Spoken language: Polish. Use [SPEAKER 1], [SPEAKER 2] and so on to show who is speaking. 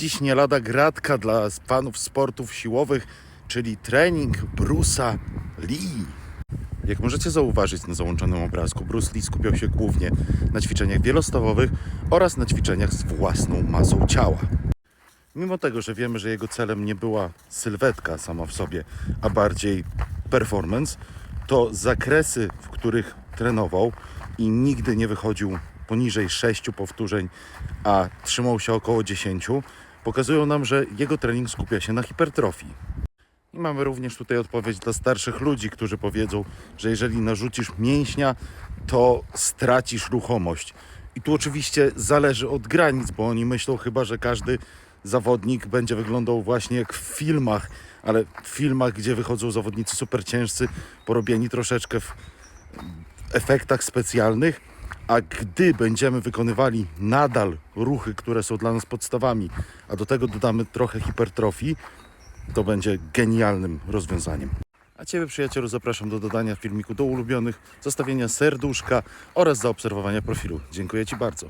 [SPEAKER 1] Dziś nie lada gratka dla fanów sportów siłowych, czyli trening Bruce'a Lee. Jak możecie zauważyć na załączonym obrazku, Bruce Lee skupiał się głównie na ćwiczeniach wielostawowych oraz na ćwiczeniach z własną masą ciała. Mimo tego, że wiemy, że jego celem nie była sylwetka sama w sobie, a bardziej performance, to zakresy, w których trenował i nigdy nie wychodził poniżej 6 powtórzeń, a trzymał się około 10, pokazują nam, że jego trening skupia się na hipertrofii. I mamy również tutaj odpowiedź dla starszych ludzi, którzy powiedzą, że jeżeli narzucisz mięśnia, to stracisz ruchomość. I tu oczywiście zależy od granic, bo oni myślą chyba, że każdy zawodnik będzie wyglądał właśnie jak w filmach, ale w filmach, gdzie wychodzą zawodnicy super ciężcy, porobieni troszeczkę w efektach specjalnych, a gdy będziemy wykonywali nadal ruchy, które są dla nas podstawami, a do tego dodamy trochę hipertrofii, to będzie genialnym rozwiązaniem. A Ciebie, przyjacielu, zapraszam do dodania filmiku do ulubionych, zostawienia serduszka oraz zaobserwowania profilu. Dziękuję Ci bardzo.